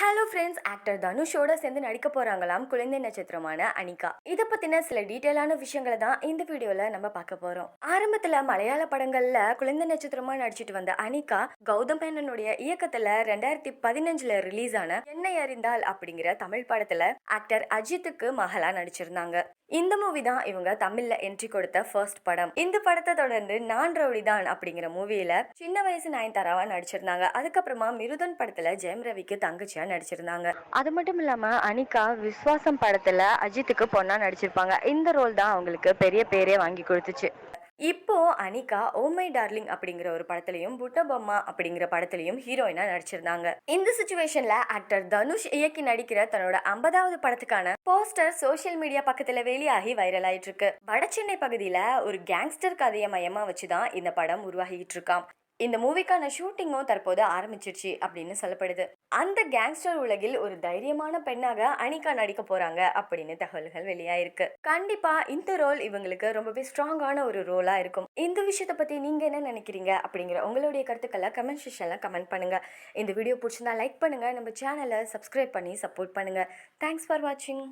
Hello friends actor தனுஷோட சேர்ந்து நடிக்க போகிறாங்களாம் குழந்தை நட்சத்திரமான அனிகா. இதை பற்றின சில டீட்டெயிலான விஷயங்களை தான் இந்த வீடியோவில் நம்ம பார்க்க போகிறோம் ஆரம்பத்தில் மலையாள படங்களில் குழந்தை நட்சத்திரமாக நடிச்சிட்டு வந்த அனிகா கௌதம் மேனனுடைய இயக்கத்தில் ரெண்டாயிரத்தி பதினஞ்சில் ரிலீஸ் ஆன என்னை அறிந்தால் அப்படிங்கிற தமிழ் படத்தில் ஆக்டர் அஜித்துக்கு மகளா நடிச்சிருந்தாங்க. இந்த மூவி தான் இவங்க தமிழ்ல என்ட்ரி கொடுத்த ஃபர்ஸ்ட் படம். இந்த படத்தை தொடர்ந்து நான் ரவுடி தான் அப்படிங்கிற மூவியில சின்ன வயசு நயன்தாராவா நடிச்சிருந்தாங்க. அதுக்கப்புறமா மிருதன் படத்துல ஜெயம் ரவிக்கு தங்கச்சியா நடிச்சிருந்தாங்க. அது மட்டும் இல்லாம அனிகா விஸ்வாசம் படத்துல அஜித்துக்கு பொண்ணா நடிச்சிருப்பாங்க. இந்த ரோல் தான் அவங்களுக்கு பெரிய பேரே வாங்கி கொடுத்துச்சு. இப்போது அனிகா ஓமை டார்லிங் அப்படிங்கிற ஒரு படத்துலையும் புட்டபொம்மா அப்படிங்கிற படத்துலையும் ஹீரோயினாக நடிச்சிருந்தாங்க. இந்த சுச்சுவேஷனில் ஆக்டர் தனுஷ் இயக்கி நடிக்கிற தன்னோட ஐம்பதாவது படத்துக்கான போஸ்டர் சோஷியல் மீடியா பக்கத்தில் வெளியாகி வைரல் ஆயிட்டு இருக்கு வடசென்னை பகுதியில் ஒரு கேங்ஸ்டர் கதையை மையமாக வச்சு தான் இந்த படம் உருவாகிட்டு இருக்காம் இந்த மூவிக்கான ஷூட்டிங்கும் தற்போது ஆரம்பிச்சிருச்சு அப்படின்னு சொல்லப்படுது. அந்த கேங்ஸ்டர் உலகில் ஒரு தைரியமான பெண்ணாக அனிகா நடிக்க போறாங்க அப்படின்னு தகவல்கள் வெளியாயிருக்கு. கண்டிப்பா இந்த ரோல் இவங்களுக்கு ரொம்பவே ஸ்ட்ராங்கான ஒரு ரோலா இருக்கும். இந்த விஷயத்தை பத்தி நீங்க என்ன நினைக்கிறீங்க அப்படிங்கிற உங்களுடைய கருத்துக்களை கமெண்ட் செக்ஷன்ல கமெண்ட் பண்ணுங்க. இந்த வீடியோ பிடிச்சிருந்தா லைக் பண்ணுங்க. நம்ம சேனலை சப்ஸ்கிரைப் பண்ணி சப்போர்ட் பண்ணுங்க. தேங்க்ஸ் ஃபார் வாட்சிங்